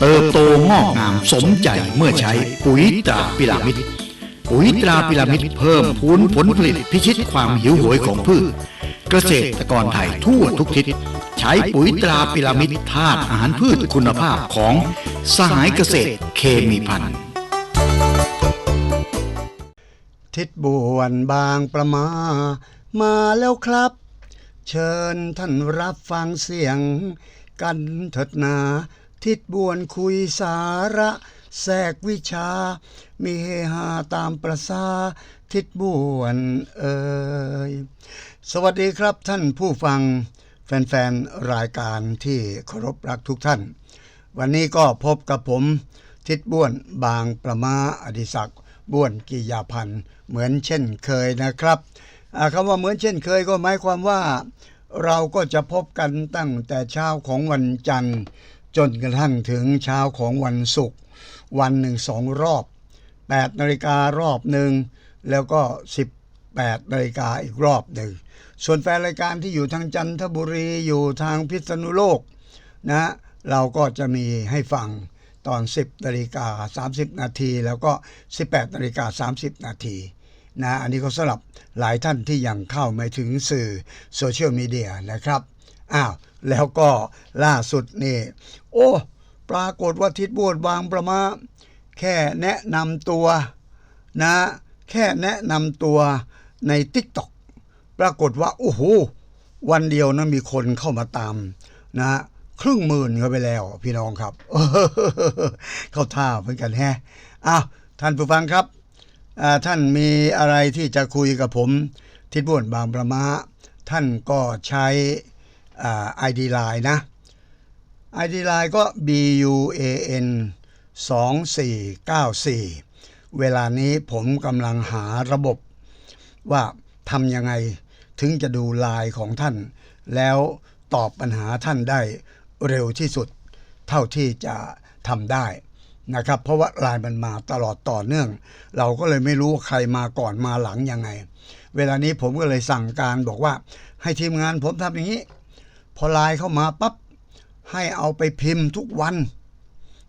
เติบโตงอกงามสมใจเมื่อใช้ปุ๋ยตราพิรามิดปุ๋ยตราพิรามิดเพิ่มพูนผลผลิตพิชิตความหิวโหยของพืช เกษตรกรไทยทั่วทุกทิศ ใช้ปุ๋ยตราพิรามิดธาตุอาหารพืชคุณภาพของสหายเกษตรเคมีพันธ์ทิศบวนบางประมา มาแล้วครับ เชิญท่านรับฟังเสียงกันเถิดนา ทิศบวนคุยสาระแทรกวิชา มีเฮฮาตามประสาทิศบวนเอ่ยสวัสดีครับท่านผู้ฟัง แฟนๆ รายการที่เคารพรักทุกท่าน วันนี้ก็พบกับผม ทิศบ้วนบางประมาอดิศักดิ์บ้วนกิยาพันธ์เหมือนเช่นเคยนะครับอ่าคำว่าเหมือนเช่นเคยก็หมายความว่า เราก็จะพบกันตั้งแต่เช้าของวันจันทร์ จนกระทั่งถึงเช้าของวันศุกร์วันหนึ่งสองรอบ 8นาฬิการอบหนึ่งแล้วก็ 18นาฬิกาอีกรอบหนึ่งส่วนแฟนรายการที่อยู่ทางจันทบุรีอยู่ทางพิษณุโลกนะเราก็จะมีให้ฟังตอน 10นาฬิกา30 นาที แล้วก็ 18นาฬิกา30 นาทีนะอันนี้ก็สำหรับหลายท่านที่ยังเข้าไม่ถึงสื่อโซเชียลมีเดียนะครับ อ้าวแล้วก็ล่าสุดนี่โอ้ ปรากฏว่าทิศบวชบางประมา แค่แนะนำตัวนะ แค่แนะนำตัวใน TikTok ปรากฏว่าโอ้โหวันเดียวนะมีคนเข้ามาตามนะครึ่งหมื่นก็ไปแล้ว พี่น้องครับ เข้าท่าเหมือนกันแฮะอ้าวท่านผู้ฟังครับท่านมีอะไรที่จะคุยกับผม ทิศบุญบางประมา ท่านก็ใช้ ไอดีไลน์นะ ID Line ก็ B U A N 2494 เวลานี้ผมกำลังหาระบบว่าทำยังไงถึงจะดูไลน์ของท่าน แล้วตอบปัญหาท่านได้เร็วที่สุด เท่าที่จะทำได้นะครับ เพราะว่าไลน์มันมาตลอดต่อเนื่อง เราก็เลยไม่รู้ใครมาก่อนมาหลังยังไง เวลานี้ผมก็เลยสั่งการบอกว่าให้ทีมงานผมทำอย่างนี้ พอไลน์เข้ามาปั๊บให้เอาไปพิมพ์ทุกวัน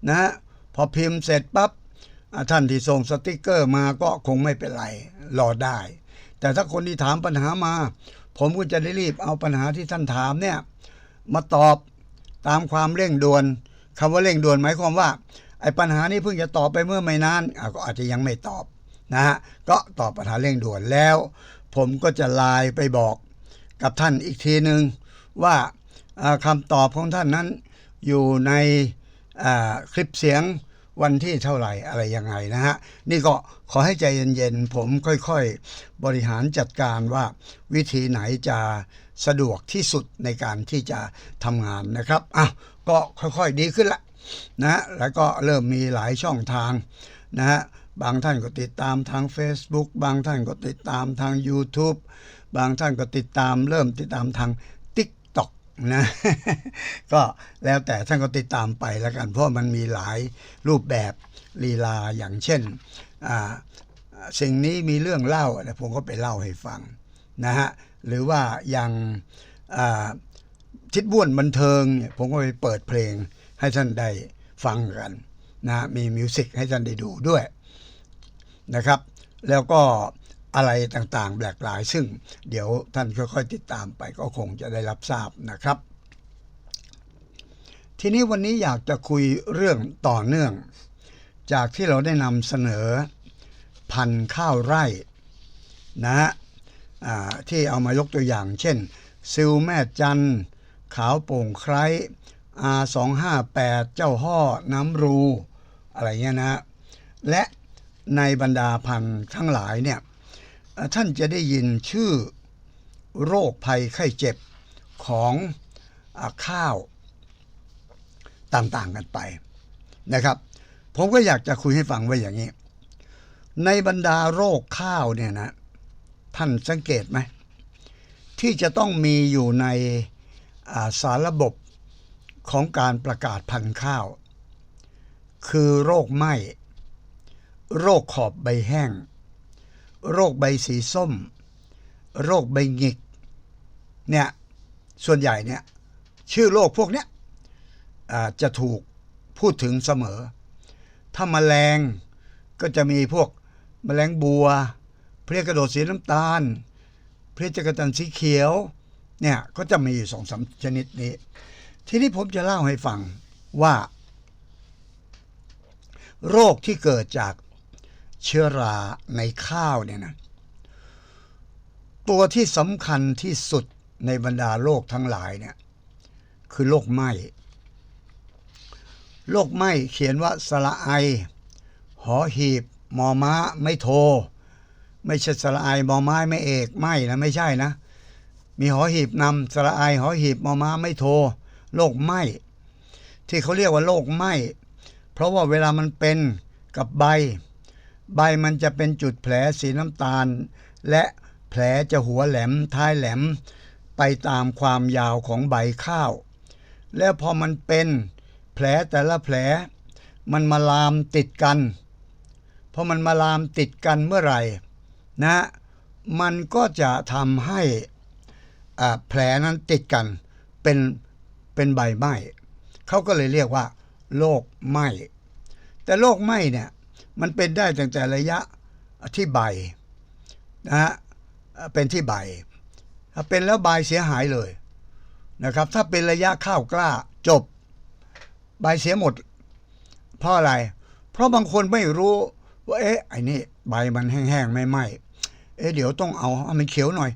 นะ พอพิมพ์เสร็จปั๊บท่านที่ส่งสติกเกอร์มาก็คงไม่เป็นไรรอได้ แต่ถ้าคนที่ถามปัญหามา ผมก็จะได้รีบเอาปัญหาที่ท่านถามเนี่ยมาตอบตามความเร่งด่วนคำว่าเร่งด่วนหมายความว่าไอ้ปัญหานี้เพิ่งจะตอบไปเมื่อไม่นานก็อาจจะยังไม่ตอบนะฮะก็ตอบปัญหาเร่งด่วนแล้ว ผมก็จะไลน์ไปบอกกับท่านอีกทีหนึ่งว่า คำตอบของท่านนั้นอยู่ในคลิปเสียงวันที่เท่าไหร่อะไรยังไงนะฮะ นี่ก็ขอให้ใจเย็นๆ ผมค่อยๆ บริหารจัดการว่าวิธีไหนจะสะดวกที่สุดในการที่จะทำงานนะครับอะก็ค่อยๆดีขึ้นละนะแล้วก็เริ่มมีหลายช่องทางนะฮะบางท่านก็ติดตามทาง Facebook บางท่านก็ติดตามทาง YouTube บางท่านก็ติดตามเริ่มติดตามทาง นะ ก็แล้วแต่ท่านก็ติดตามไปแล้วกัน เพราะมันมีหลายรูปแบบลีลาอย่างเช่นสิ่งนี้มีเรื่องเล่าอะไรผมก็ไปเล่าให้ฟังนะฮะหรือว่าอย่างทิศบ้วนบันเทิงเนี่ยผมก็ไปเปิดเพลงให้ท่านได้ฟังกันนะมีมิวสิกให้ท่านได้ดูด้วยนะครับ แล้วก็ อะไรต่างๆ หลากหลาย ซึ่งเดี๋ยวท่านค่อยๆติดตามไปก็คงจะได้รับทราบนะครับ ทีนี้วันนี้อยากจะคุยเรื่องต่อเนื่อง จากที่เราได้นำเสนอพันข้าวไร่นะฮะที่เอามายกตัวอย่าง เช่น ซิลแม่จันขาวโป่งไคร้อา258 เจ้าห่อน้ำรู อะไรเงี้ยนะฮะและในบรรดาพันธุ์ทั้งหลายเนี่ย ท่านจะได้ยินชื่อโรคภัยไข้เจ็บของอข้าวต่างๆกันไปนะครับ ผมก็อยากจะคุยให้ฟังไว้อย่างนี้ ในบรรดาโรคข้าวเนี่ยนะท่านสังเกตไหมที่จะต้องมีอยู่ในาสารระบบของการประกาศพันธุ์ข้าว คือโรคไหม้ โรคขอบใบแห้ง โรคใบสีส้ม โรคใบหงิกเนี่ยส่วนใหญ่เนี่ยชื่อโรคพวกเนี้ยจะถูกพูดถึงเสมอ ถ้าแมลงก็จะมีพวกแมลงบัว เพลี้ยกระโดดสีน้ำตาล เพลี้ยจักรจันสีเขียวเนี่ยก็จะมีอยู่สองสามชนิดนี้ ทีนี้ผมจะเล่าให้ฟังว่า โรคที่เกิดจาก เชื้อราในข้าวเนี่ยนะตัวที่สำคัญที่สุดในบรรดาโรคทั้งหลายเนี่ยคือโรคไหม้โรคไหม้เขียนว่าสระไอ หอหีบ มอม้า ไม่โท ไม่ใช่สระไอมอไม้ไม่เอกไม่นะไม่ใช่นะ มีหอหีบนำสระไอหอหีบมอม้าไม่โทโรคไหม้ที่เขาเรียกว่าโรคไหม้เพราะว่าเวลามันเป็นกับใบ ใบมันจะเป็นจุดแผลสีน้ำตาล และแผลจะหัวแหลมท้ายแหลม ไปตามความยาวของใบข้าว แล้วพอมันเป็นแผลแต่ละแผล มันมาลามติดกันพอมันมาลามติดกันเมื่อไหร่นะมันก็จะทำให้แผลนั้นติดกันเป็นเป็นใบไหม้เขาก็เลยเรียกว่าโรคไหม้แต่โรคไหม้เนี่ย มันเป็นได้ตั้งแต่ระยะที่ใบนะฮะเป็นที่ใบถ้าเป็นแล้วใบเสียหายเลยนะครับ ถ้าเป็นระยะข้าวกล้าจบ ใบเสียหมด เพราะอะไร เพราะบางคนไม่รู้ว่าเอ๊ะไอ้นี่ใบมันแห้งๆไม่ไหมเอ๊ะเดี๋ยวต้องเอาให้มันเขียวหน่อย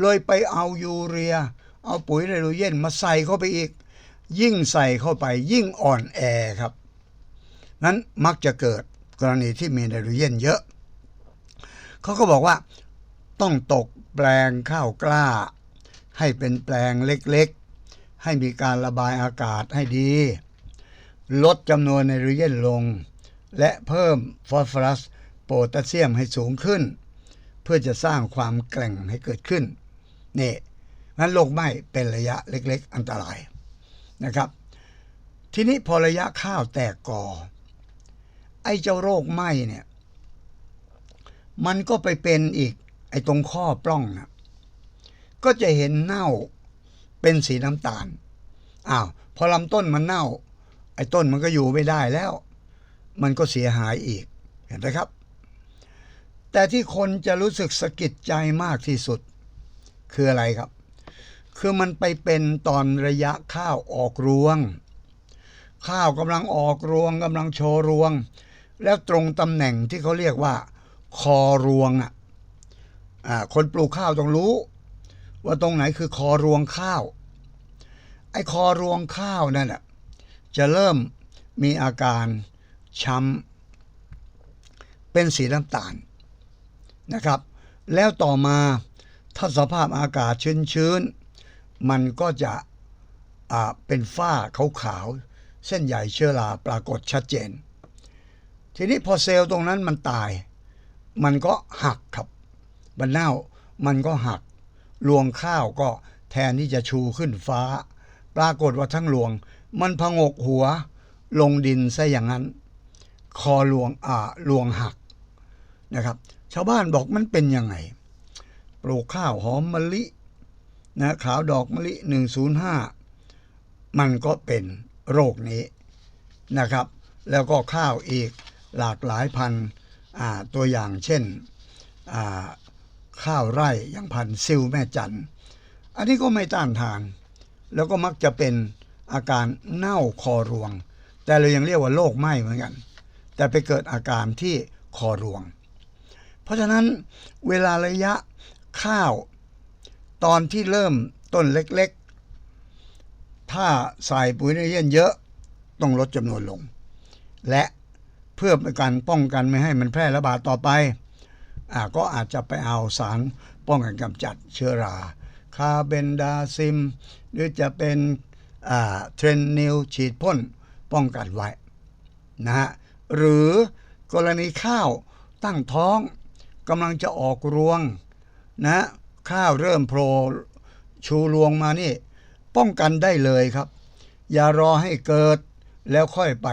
เลยไปเอายูเรีย เอาปุ๋ยไนโตรเจนมาใส่เข้าไปอีก ยิ่งใส่เข้าไปยิ่งอ่อนแอครับ นั้นมักจะเกิด กรณีที่มีไนโตรเจนเยอะ เขาก็บอกว่าต้องตกแปลงข้าวกล้า ให้เป็นแปลงเล็กๆ ให้มีการระบายอากาศให้ดี ลดจำนวนไนโตรเจนลง และเพิ่มฟอสฟอรัสโพแทสเซียมให้สูงขึ้น เพื่อจะสร้างความแกร่งให้เกิดขึ้นนี่นั้นโรคไหม้เป็นระยะเล็ก ๆ อันตรายนะครับ ทีนี้พอระยะข้าวแตกกอ ไอ้เจ้าโรคไหมเนี่ย มันก็ไปเป็นอีก ไอ้ตรงข้อปล้องนะก็จะเห็นเน่าเป็นสีน้ำตาลอ้าวพอลำต้นมันเน่า ไอ้ต้นมันก็อยู่ไม่ได้แล้ว มันก็เสียหายอีกเห็นไหมครับ แต่ที่คนจะรู้สึกสะกิดใจมากที่สุด คืออะไรครับ คือมันไปเป็นตอนระยะข้าวออกรวง ข้าวกำลังออกรวงกำลังโชว์รวง แล้วตรงตำแหน่งที่เขาเรียกว่า คอรวงอะคนปลูกข้าวต้องรู้ ว่าตรงไหนคือคอรวงข้าว ไอ้คอรวงข้าวนั่นแหละจะเริ่มมีอาการช้ำเป็นสีน้ำตาลนะครับ แล้วต่อมาถ้าสภาพอากาศชื้นๆ มันก็จะอ่าเป็นฝ้าขาวๆเส้นใหญ่เชื้อราปรากฏชัดเจน ทีนี้พอเซลล์ตรงนั้นมันตาย มันก็หักครับมันเน่ามันก็หัก รวงข้าวก็แทนที่จะชูขึ้นฟ้า ปรากฏว่าทั้งรวง มันพงกหัว ลงดินซะอย่างนั้น คอรวงอ่ารวงหักนะครับ ชาวบ้านบอกมันเป็นยังไง ปลูกข้าวหอมมะลินะขาวดอกมะลิ 105 มันก็เป็นโรคนี้นะครับ แล้วก็ข้าวอีก หลากหลายพันธุ์ตัวอย่างเช่นข้าวไร่อย่างพันธุ์ซิลแม่จันอันนี้ก็ไม่ต้านทาน แล้วก็มักจะเป็นอาการเน่าคอรวง แต่เรายังเรียกว่าโรคไหม้เหมือนกัน แต่ไปเกิดอาการที่คอรวง เพราะฉะนั้นเวลาระยะข้าว ตอนที่เริ่มต้นเล็กๆ ถ้าใส่ปุ๋ยนโตรเจนเยอะต้องลดจำนวนลง และ เพื่อเป็นการป้องกันไม่ให้มันแพร่ระบาดต่อไปอาก็อาจจะไปเอาสารป้องกันกำจัดเชื้อราคาเบนดาซิม หรือจะเป็นเทรนนิลฉีดพ่นป้องกันไว้นะฮะหรือกรณีข้าวตั้งท้องกำลังจะออกรวงนะข้าวเริ่มโผล่ชูรวงมานี่ ป้องกันได้เลยครับ อย่ารอให้เกิดแล้วค่อยไป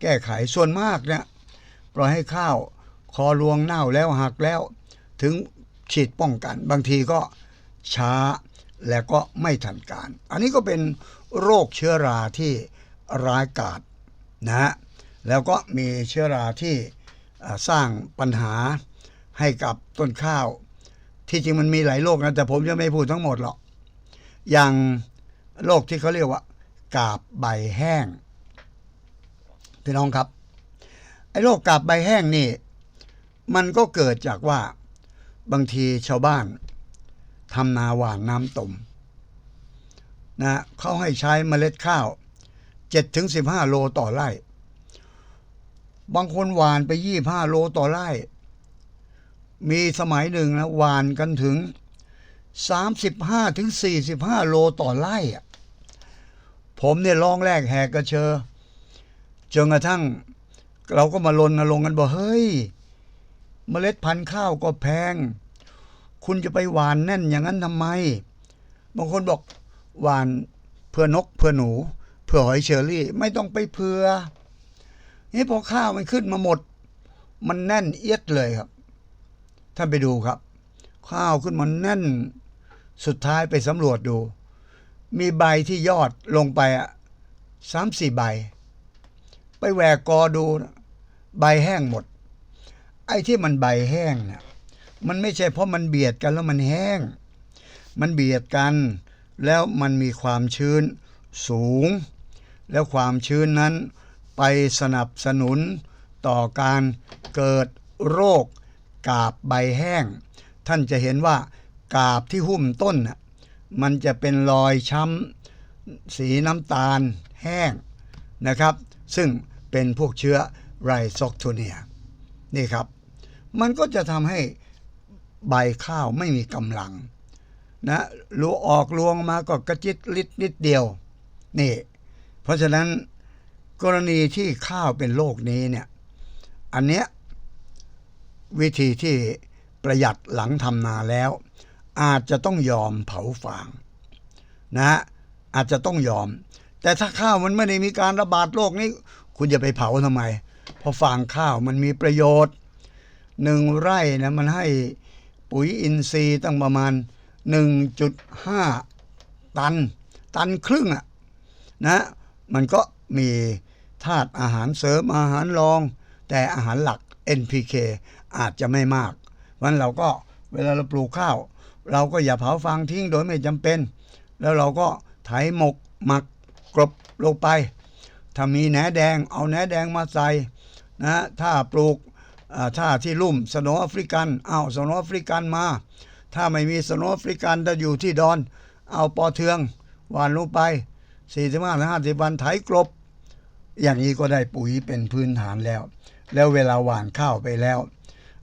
แก้ไขส่วนมากเนี่ยปล่อยให้ข้าวคอรวงเน่าแล้วหักแล้ว ถึงฉีดป้องกัน บางทีก็ช้าและก็ไม่ทันการ อันนี้ก็เป็นโรคเชื้อราที่ร้ายกาจนะฮะแล้วก็มีเชื้อราที่สร้างปัญหาให้กับต้นข้าว ที่จริงมันมีหลายโรคนะแต่ผมจะไม่พูดทั้งหมดหรอกอย่างโรคที่เขาเรียกว่ากาบใบแห้ง พี่น้องครับ ไอ้โรคกาบใบแห้งนี่ มันก็เกิดจากว่าบางทีชาวบ้านทำนาหวานน้ำตมนะเขาให้ใช้เมล็ดข้าว7ถึง15 โลต่อไร่ บางคนหวานไป 25 โลต่อไร่ มีสมัยหนึ่งนะหวานกันถึง 35ถึง45 โลต่อไร่ ผมเนี่ยลองแรกแหกกระเชอ จนกระทั่ง เราก็มาลนลงกันบอกเฮ้ยเมล็ดพันธุ์ข้าวก็แพง คุณจะไปหวานแน่นอย่างนั้นทำไม บางคนบอกหวานเพื่อนกเพื่อหนู เพื่อหอยเชอรี่ ไม่ต้องไปเพื่อนี่พอข้าวมันขึ้นมาหมด มันแน่นเอียดเลยครับ ท่านไปดูครับ ข้าวขึ้นมาแน่น สุดท้ายไปสำรวจดู มีใบที่ยอดลงไปอะสามสี่ใบ ไปแหวกกอดูนะใบแห้งหมด ไอ้ที่มันใบแห้งเนี่ยมันไม่ใช่เพราะมันเบียดกันแล้วมันแห้ง มันเบียดกัน แล้วมันมีความชื้นสูง แล้วความชื้นนั้นไปสนับสนุนต่อการเกิดโรคกาบใบแห้ง ท่านจะเห็นว่ากาบที่หุ้มต้นน่ะมันจะเป็นรอยช้ำสีน้ำตาลแห้งนะครับ ซึ่ง เป็นพวกเชื้อไรซอกโทเนียนี่ครับ มันก็จะทำให้ใบข้าวไม่มีกำลังนะรูออกรวงมาก็กระจิตลิดนิดเดียว นี่ เพราะฉะนั้นกรณีที่ข้าวเป็นโรคนี้เนี่ย อันเนี้ยวิธีที่ประหยัดหลังทำนาแล้ว อาจจะต้องยอมเผาฟางนะฮะอาจจะต้องยอม แต่ถ้าข้าวมันไม่ได้มีการระบาดโรคนี้ คุณจะไปเผาทำไม เพราะฟางข้าวมันมีประโยชน์หนึ่งไร่นะมันให้ปุ๋ยอินทรีย์ตั้งประมาณ 1.5 ตัน ตันครึ่งอะนะมันก็มีธาตุอาหารเสริมอาหารรอง แต่อาหารหลัก NPK อาจจะไม่มากวันเราก็เวลาเราปลูกข้าว เราก็อย่าเผาฟางทิ้งโดยไม่จำเป็น แล้วเราก็ไถหมกหมักกรบลงไป ถ้ามีแหนแดง เอาแหนแดงมาใส่นะถ้าปลูกถ้าที่ลุ่มสโนว์แอฟริกันเอาสโนว์แอฟริกันมา ถ้าไม่มีสโนว์แอฟริกันถ้าอยู่ที่ดอน เอาปอเทืองหวานลงไป45 50วันไถกลบ อย่างนี้ก็ได้ปุ๋ยเป็นพื้นฐานแล้ว แล้วเวลาหว่านข้าวไปแล้ว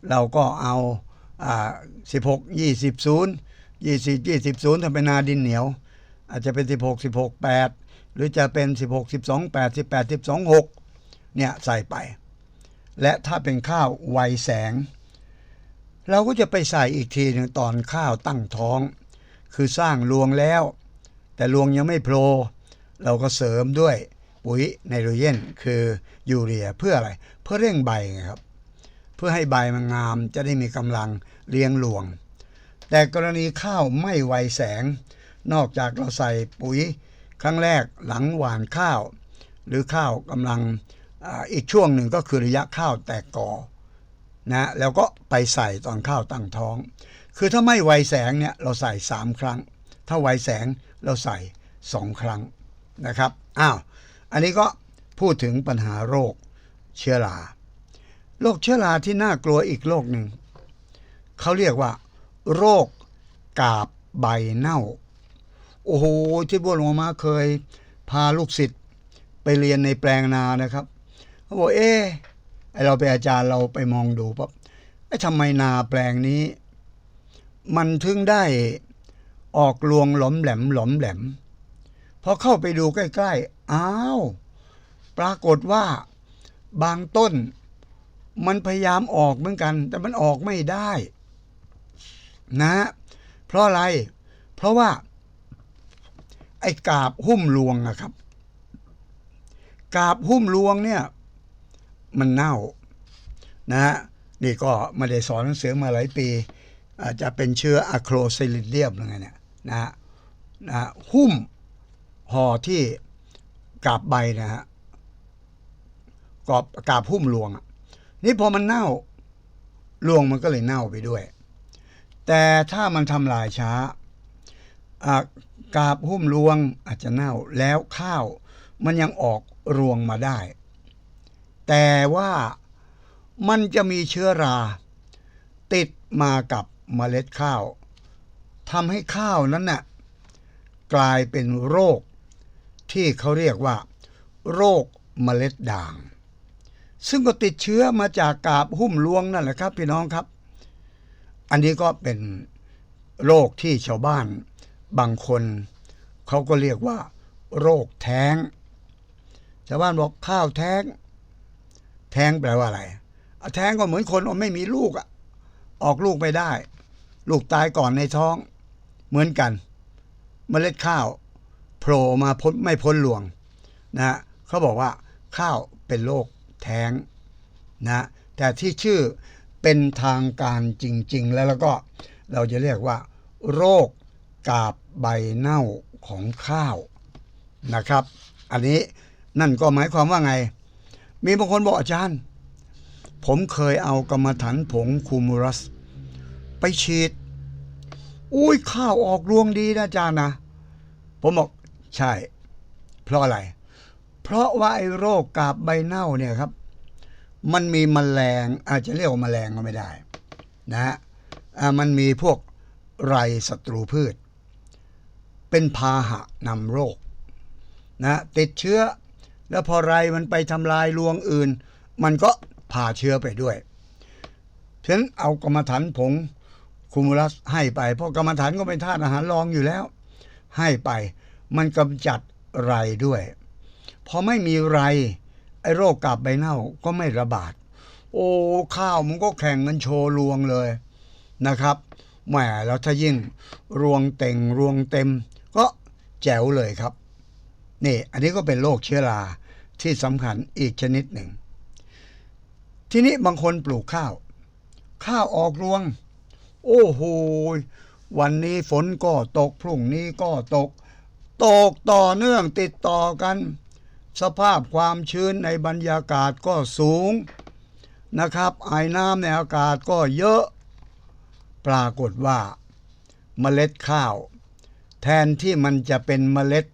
เราก็เอาอ่า16 20 0 20 20 0ถ้าเป็นนาดินเหนียว อาจจะเป็น 16 16 8 หรือจะเป็น 16 12 8 18 12 6เนี่ยใส่ไป และถ้าเป็นข้าวไวแสง เราก็จะไปใส่อีกทีหนึ่งตอนข้าวตั้งท้อง คือสร้างรวงแล้ว แต่รวงยังไม่โผล่เราก็เสริมด้วยปุ๋ยไนโตรเจนคือยูเรียเพื่ออะไร เพื่อเร่งใบไงครับ เพื่อให้ใบมันงามจะได้มีกำลังเลี้ยงรวง แต่กรณีข้าวไม่ไวแสง นอกจากเราใส่ปุ๋ย ครั้งแรกหลังหว่านข้าว หรือข้าวกำลังออีกช่วงหนึ่งก็คือระยะข้าวแตกกอนะแล้วก็ไปใส่ตอนข้าวตั้งท้อง คือถ้าไม่ไวแสงเนี่ยเราใส่ 3 ครั้ง ถ้าไวแสงเราใส่ 2 ครั้งนะครับอ้าวอันนี้ก็พูดถึงปัญหาโรคเชื้อราโรคเชื้อราที่น่ากลัวอีกโรคหนึ่งเขาเรียกว่า โรคกาบใบเน่า โอ้โหที่บ้วหัวงมาเคยพาลูกศิษย์ไปเรียนในแปลงนานะครับเขาบอกเอ๊ไอเราเป็นอาจารย์เราไปมองดูปั๊บไอทำไมนาแปลงนี้ มันถึงได้ออกรวงหลอมแหลมหลอมแหลมพอเข้าไปดูใกล้ๆอ้าวปรากฏว่าบางต้น มันพยายามออกเหมือนกัน แต่มันออกไม่ได้ นะ เพราะอะไร เพราะว่า ไอ้กาบหุ้มรวงอะครับ กาบหุ้มรวงเนี่ย มันเน่านะฮะนี่ก็ไม่ได้สอนหนังสือมาหลายปีอาจจะเป็นเชื้ออะโครซิลิเดียมหรือไงเนี่ยนะฮะนะฮะหุ้มห่อที่กาบใบนะฮะกาบกาบหุ้มรวงนี่พอมันเน่ารวงมันก็เลยเน่าไปด้วย แต่ถ้ามันทำลายช้าอ่า กาบหุ้มรวงอาจจะเน่าแล้วข้าวมันยังออกรวงมาได้ แต่ว่ามันจะมีเชื้อรา ติดมากับเมล็ดข้าวทำให้ข้าวนั้นน่ะกลายเป็นโรค ที่เขาเรียกว่า โรคเมล็ดด่าง ซึ่งก็ติดเชื้อมาจากกาบหุ้มรวงนั่นแหละครับ พี่น้องครับ อันนี้ก็เป็นโรคที่ชาวบ้าน บางคนเขาก็เรียกว่า โรคแท้งชาวบ้านบอกข้าวแท้ง แท้งแปลว่าอะไรแท้งก็เหมือนคนไม่มีลูกอะออกลูกไม่ได้ ลูกตายก่อนในท้อง เหมือนกันเมล็ดข้าวโผล่มาพ้นไม่พ้นหลวงนะฮะเขาบอกว่าข้าวเป็นโรคแท้งนะแต่ที่ชื่อเป็นทางการจริง ๆ แล้วแล้วก็เราจะเรียกว่า โรค กาบใบเน่าของข้าวนะครับ อันนี้นั่นก็หมายความว่าไง มีบางคนบอกอาจารย์ ผมเคยเอากรรมฐานผงคูมูรัส ไปฉีด อุ้ยข้าวออกรวงดีนะอาจารย์นะ ผมบอกใช่ เพราะอะไร เพราะว่าไอ้โรคกาบใบเน่าเนี่ยครับ มันมีมแมลงอาจจะเรียกว่าแมลงก็ไม่ได้ นะฮะอ่ามันมีพวกไรศัตรูพืช เป็นพาหะนำโรคนะติดเชื้อ แล้วพอไรมันไปทำลายรวงอื่น มันก็พาเชื้อไปด้วยฉะนั้นเอากรรมฐานผงคูมูลัสให้ไป เพราะกรรมฐานก็เป็นธาตุอาหารรองอยู่แล้ว ให้ไป มันกำจัดไรด้วย พอไม่มีไรไอ้โรคกาบใบเน่าก็ไม่ระบาด โอ้ข้าวมันก็แข่งกันโชว์รวงเลยนะครับแหมแล้วถ้ายิ่งรวงเต่งรวงเต็ม ก็แจ๋วเลยครับ นี่ อันนี้ก็เป็นโรคเชื้อราที่สำคัญอีกชนิดหนึ่ง ทีนี้บางคนปลูกข้าว ข้าวออกรวง โอ้โหวันนี้ฝนก็ตก พรุ่งนี้ก็ตก ตกต่อเนื่องติดต่อกัน สภาพความชื้นในบรรยากาศก็สูงนะครับ ไอ้น้ำในอากาศก็เยอะ ปรากฏว่าเมล็ดข้าว ทนที่มันจะเป็นเมล็ด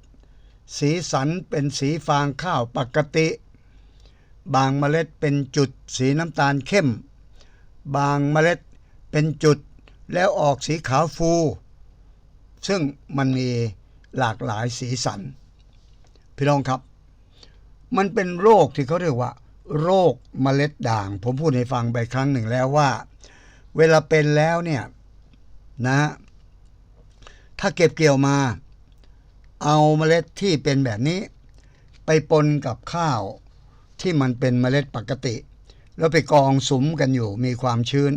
สีสันเป็นสีฟางข้าวปกติ บางเมล็ดเป็นจุดสีน้ำตาลเข้ม บางเมล็ดเป็นจุดแล้วออกสีขาวฟู ซึ่งมันมีหลากหลายสีสัน พี่น้องครับ มันเป็นโรคที่เขาเรียกว่า โรคเมล็ดด่าง ผมพูดให้ฟังไปครั้งหนึ่งแล้วว่า เวลาเป็นแล้วเนี่ยนะฮะ ถ้าเก็บเกี่ยวมา เอาเมล็ดที่เป็นแบบนี้ ไปปนกับข้าวที่มันเป็นเมล็ดปกติ แล้วไปกองสุมกันอยู่มีความชื้น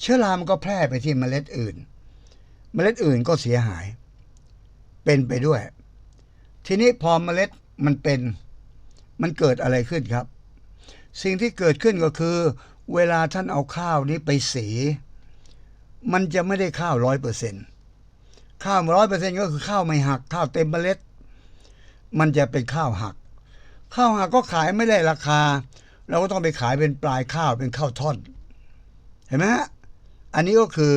เชื้อรามันก็แพร่ไปที่เมล็ดอื่น เมล็ดอื่นก็เสียหาย เป็นไปด้วย ทีนี้พอเมล็ดมันเป็นมันเกิดอะไรขึ้นครับ สิ่งที่เกิดขึ้นก็คือ เวลาท่านเอาข้าวนี้ไปสี มันจะไม่ได้ข้าวร้อยเปอร์เซ็นต์ ข้าวร้อยเปอร์เซ็นต์ก็คือข้าวไม่หัก ข้าวเต็มเมล็ด มันจะเป็นข้าวหัก ข้าวหักก็ขายไม่ได้ราคา เราก็ต้องไปขายเป็นปลายข้าวเป็นข้าวท่อน เห็นไหมฮะอันนี้ก็คือ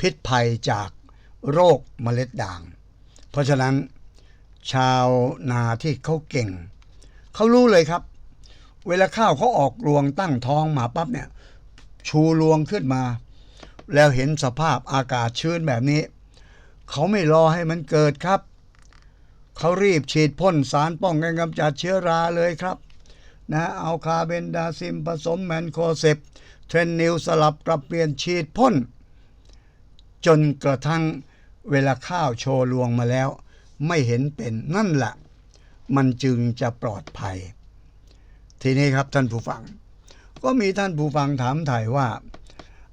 พิษภัยจากโรคเมล็ดด่าง เพราะฉะนั้น ชาวนาที่เขาเก่ง เขารู้เลยครับ เวลาข้าวเขาออกรวงตั้งท้องมาปั๊บเนี่ย ชูรวงขึ้นมา แล้วเห็นสภาพอากาศชื้นแบบนี้ เขาไม่รอให้มันเกิดครับ เขารีบฉีดพ่นสารป้องกันกำจัดเชื้อราเลยครับนะเอาคาเบนดาซิมผสมแมนโคเซปเทรนนิวสลับกลับเปลี่ยนฉีดพ่น จนกระทั่งเวลาข้าวโชว์รวงมาแล้ว ไม่เห็นเป็นนั่นแหละมันจึงจะปลอดภัย ทีนี้ครับท่านผู้ฟัง ก็มีท่านผู้ฟังถามถ่ายว่า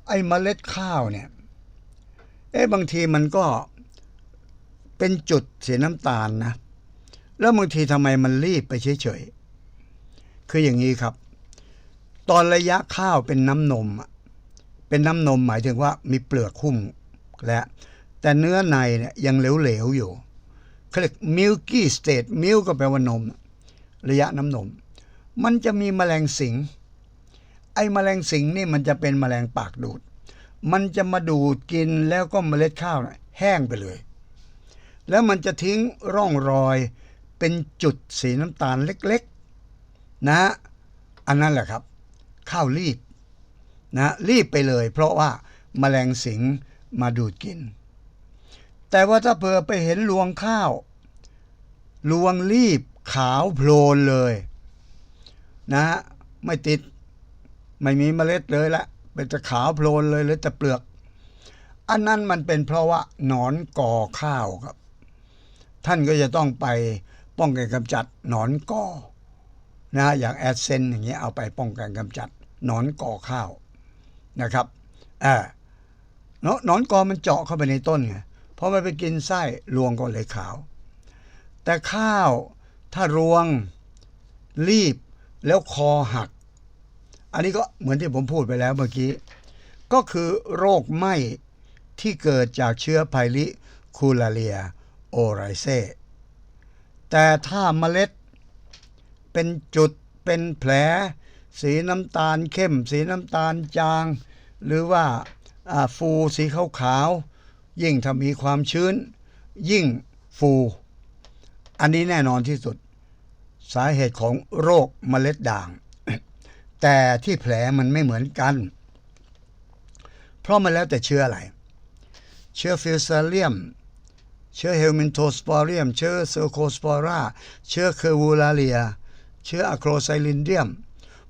ไอ้เมล็ดข้าวเนี่ยเอ๊ะบางทีมันก็ เป็นจุดสีน้ำตาลนะ แล้วบางทีทำไมมันรีบไปเฉยๆ คืออย่างนี้ครับ ตอนระยะข้าวเป็นน้ำนม เป็นน้ำนมหมายถึงว่ามีเปลือกหุ้มและแต่เนื้อในเนี่ยยังเหลวๆอยู่เขาเรียก milky state milk ก็แปลว่านม ระยะน้ำนม มันจะมีแมลงสิง ไอ้แมลงสิงนี่มันจะเป็นแมลงปากดูด มันจะมาดูดกินแล้วก็เมล็ดข้าวน่ะแห้งไปเลย แล้วมันจะทิ้งร่องรอยเป็นจุดสีน้ำตาลเล็กๆ นะอันนั้นแหละครับ ข้าวรีบนะรีบไปเลย เพราะว่าแมลงสิงมาดูดกิน แต่ว่าถ้าเผื่อไปเห็นรวงข้าว รวงรีบขาวโพลนเลยนะฮะไม่ติดไม่มีเมล็ดเลยละเป็นแต่ขาวโพลนเลยเหลยแต่เปลือก อันนั้นมันเป็นเพราะว่าหนอนก่อข้าวครับ ท่านก็จะต้องไปป้องกันกำจัดหนอนก่อนะอย่างแอดเซนอย่างเงี้ยเอาไปป้องกันกำจัดหนอนก่อข้าวนะครับอ่าเนาะหนอนกอมันเจาะเข้าไปในต้นไงพอมันไปกินไส้รวงก็เลยขาว แต่ข้าวถ้ารวงรีบแล้วคอหัก อันนี้ก็เหมือนที่ผมพูดไปแล้วเมื่อกี้ ก็คือโรคไหม้ที่เกิดจากเชื้อไพลิคูลาเลีย โอไรเซ่แต่ถ้าเมล็ด เป็นจุดเป็นแผล สีน้ำตาลเข้ม สีน้ำตาลจาง หรือว่าฟูสีขาวๆยิ่งถ้ามีความชื้น ยิ่งฟู อันนี้แน่นอนที่สุด สาเหตุของโรคเมล็ดด่าง แต่ที่แผลมันไม่เหมือนกัน เพราะมันแล้วแต่เชื้ออะไร เชื้อฟิลซาเลียม เชื้อเฮลมินโทสปอเรียม เชื้อเซอร์โคสปอราเชื้อเคอร์วูลาเลีย เชื้ออะโครไซลินเดียม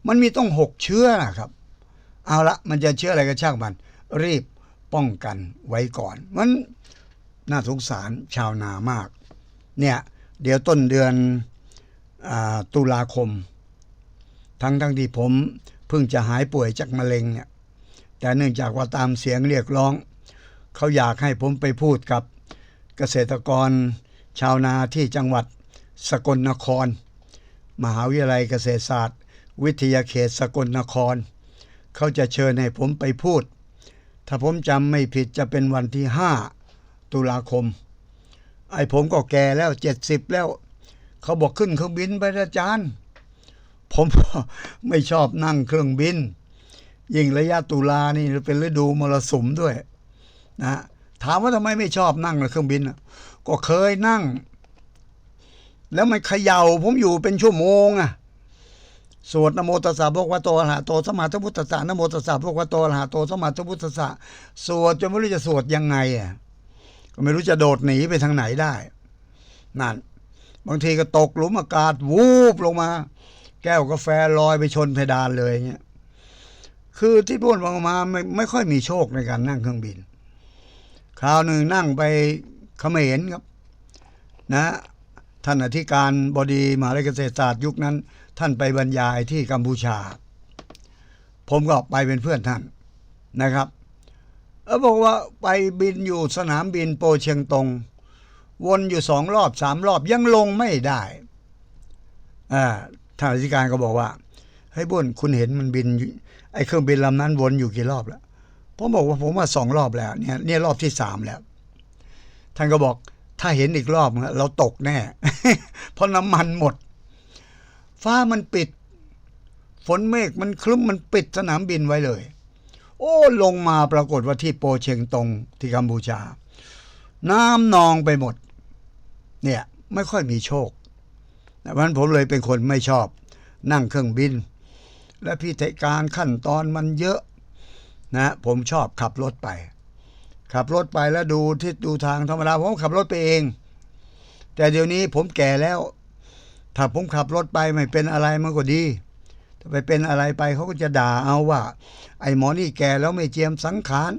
มันมีต้องหกเชื้อนะครับ เอาละมันจะเชื้ออะไรก็ช่างมัน รีบป้องกันไว้ก่อน มันน่าสงสารชาวนามาก เนี่ยเดี๋ยวต้นเดือนอตุลาคม ทั้งทั้งที่ผมเพิ่งจะหายป่วยจากมะเร็งเนี่ยแต่เนื่องจากว่าตามเสียงเรียกร้อง เขาอยากให้ผมไปพูดกับ เกษตรกร ชาวนาที่จังหวัดสกลนคร มหาวิทยาลัยเกษตรศาสตร์ วิทยาเขตสกลนคร เขาจะเชิญให้ผมไปพูด ถ้าผมจำไม่ผิดจะเป็นวันที่ 5 ตุลาคม ไอ้ผมก็แก่แล้วเจ็ดสิบแล้ว เขาบอกขึ้นเครื่องบินไปอาจารย์ ผมไม่ชอบนั่งเครื่องบิน ยิ่งระยะตุลานี่เป็นฤดูมรสุมด้วยนะ ถามว่าทำไมไม่ชอบนั่งเครื่องบินน่ะก็เคยนั่ง แล้วมันเขย่าผมอยู่เป็นชั่วโมงอะสวดนโมตัสสะพระวะโตอรหะโตสมาสัมพุทธัสสะนโมตัสสะพระวะโตอรหะโตสมาสัมพุทธัสสะสวดจนไม่รู้จะสวดยังไงอะก็ไม่รู้จะโดดหนีไปทางไหนได้นั่นบางทีก็ตกหลุมอากาศวูบลงมา แก้วกาแฟลอยไปชนเพดานเลยเงี้ยคือที่พูดมามาไม่ไม่ค่อยมีโชคในการนั่งเครื่องบิน คราวหนึ่งนั่งไปเขมรครับ นะท่านอธิการบดีมหาวิทยาลัยเกษตรศาสตร์ยุคนั้น ท่านไปบรรยายที่กัมพูชา ผมก็ไปเป็นเพื่อนท่านนะครับเออบอกว่าไปบินอยู่สนามบินโปเชียงตง วนอยู่สองรอบสามรอบยังลงไม่ได้อ่าท่านอธิการก็บอกว่าเฮ้ยบุญคุณเห็นมันบินไอ้เครื่องบินลำนั้นวนอยู่กี่รอบแล้ว ผมบอกว่าผมว่าสองรอบแล้วเนี่ยเนี่ยรอบที่สามแล้ว ท่านก็บอกถ้าเห็นอีกรอบเราตกแน่ เพราะน้ำมันหมด ฟ้ามันปิด ฝนเมฆมันคลึ้มมันปิดสนามบินไว้เลย โอ้ ลงมาปรากฏว่าที่โปเชงตงที่กัมพูชา น้ำนองไปหมด เนี่ยไม่ค่อยมีโชคแต่วันผมเลยเป็นคนไม่ชอบ นั่งเครื่องบิน และพิธีการขั้นตอนมันเยอะ นะผมชอบขับรถไป ขับรถไปแล้วดูทิศดูทางธรรมดาผมขับรถไปเอง แต่เดี๋ยวนี้ผมแก่แล้ว ถ้าผมขับรถไปไม่เป็นอะไรมันก็ดี ถ้าไปเป็นอะไรไปเขาก็จะด่าเอาว่า ไอ้หมอนี่แก่แล้วไม่เจียมสังขาร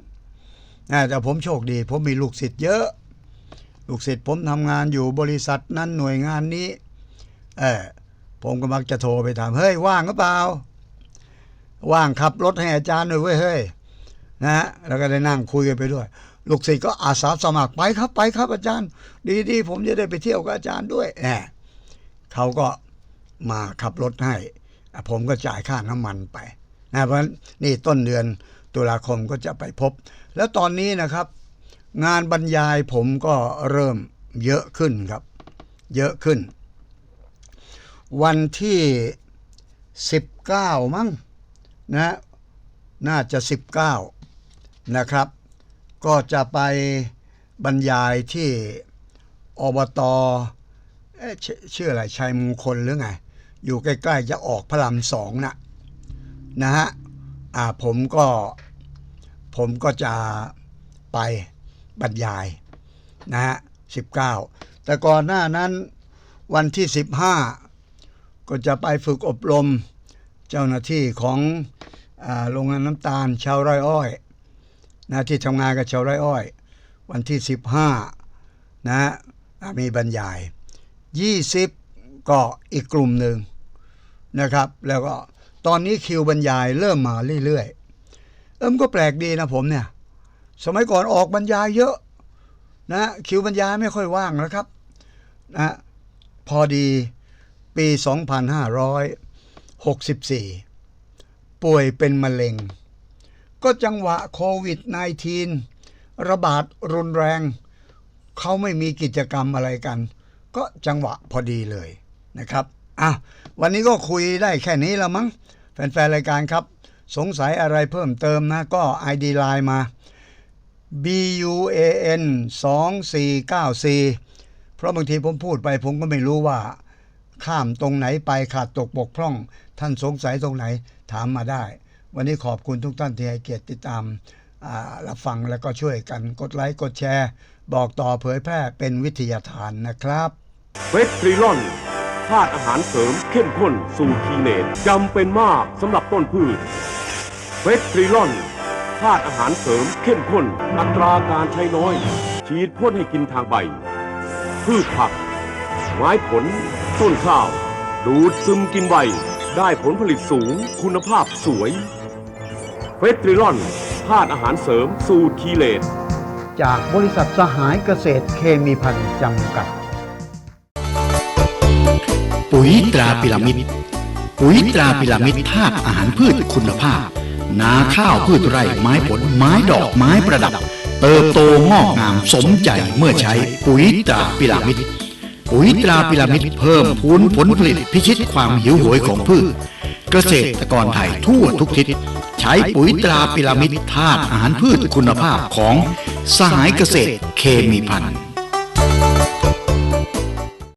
นะแต่ผมโชคดี ผมมีลูกศิษย์เยอะ ลูกศิษย์ผมทำงานอยู่บริษัทนั้นหน่วยงานนี้ เออผมก็มักจะโทรไปถามเฮ้ยว่างหรือเปล่า ว่างขับรถให้อาจารย์หน่อยเว้ยเฮ้ย นะฮะแล้วก็ได้นั่งคุยกันไปด้วย ลูกศิษย์ก็อาสาสมัครไปครับไปครับอาจารย์ ดีๆ ผมจะได้ไปเที่ยวกับอาจารย์ด้วยแหมเขาก็มาขับรถให้ ผมก็จ่ายค่าน้ำมันไปนะเพราะนี่ต้นเดือนตุลาคมก็จะไปพบ แล้วตอนนี้นะครับ งานบรรยายผมก็เริ่มเยอะขึ้นครับ เยอะขึ้น วันที่ 19 มั้งนะ น่าจะ 19 นะครับ ก็จะไปบรรยายที่อบตเอชชื่ออะไรชัยมงคลหรือไง อยู่ใกล้ๆจะออกพระรามสองนะนะฮะอ่าผมก็ผมก็จะไปบรรยายนะฮะ19แต่ก่อนหน้านั้นวันที่15ก็จะไปฝึกอบรมเจ้าหน้าที่ของอโรงงานน้ำตาลชาวไร่อ้อย นะที่ทำงานกับชาวไร่อ้อย วันที่ 15 นะมีบรรยาย 20 ก็อีกกลุ่มหนึ่งนะครับ แล้วก็ตอนนี้คิวบรรยายเริ่มมาเรื่อยๆ เอิมก็แปลกดีนะผมเนี่ย สมัยก่อนออกบรรยายเยอะนะคิวบรรยายไม่ค่อยว่างนะครับนะพอดีปี 2564 ป่วยเป็นมะเร็ง ก็จังหวะโควิด -19 ระบาดรุนแรง เขาไม่มีกิจกรรมอะไรกัน ก็จังหวะพอดีเลยนะครับอะวันนี้ก็คุยได้แค่นี้ละมั้ง แฟนๆ รายการครับ สงสัยอะไรเพิ่มเติมนะ ก็ ID Line มา B U A N 2494 เพราะบางทีผมพูดไปผมก็ไม่รู้ว่า ข้ามตรงไหนไปขาดตกบกพร่อง ท่านสงสัยตรงไหนถามมาได้ วันนี้ขอบคุณทุกท่านที่ให้เกียรติติดตามอ่ารับฟังแล้วก็ช่วยกันกดไลค์ กดแชร์ บอกต่อเผยแพร่เป็นวิทยาทานนะครับเวสตรีลอนธาตุอาหารเสริมเข้มข้นสูตรทีเนตจำเป็นมากสำหรับต้นพืชเวสตรีลอนธาตุอาหารเสริมเข้มข้น อัตราการใช้น้อย ฉีดพ่นให้กินทางใบ พืชผัก ไม้ผล ต้นข้าว ดูดซึมกินใบ ได้ผลผลิตสูง คุณภาพสวย เวสตรีลอนธาตุอาหารเสริมสูตรทีเลตจากบริษัทสหายเกษตรเคมีพันธ์จำกัด ปุ๋ยตราพิรามิด ปุ๋ยตราพิรามิดธาตุอาหารพืชคุณภาพ นาข้าวพืชไร่ไม้ผลไม้ดอกไม้ประดับ เติบโตงอกงามสมใจเมื่อใช้ปุ๋ยตราพิรามิด ปุ๋ยตราพิรามิดเพิ่มพูนผลผลิตพิชิตความหิวโหยของพืช เกษตรกรไทยทั่วทุกทิศ ใช้ปุ๋ยตราพิรามิดธาตุอาหารพืชคุณภาพของสหายเกษตรเคมีพันธุ์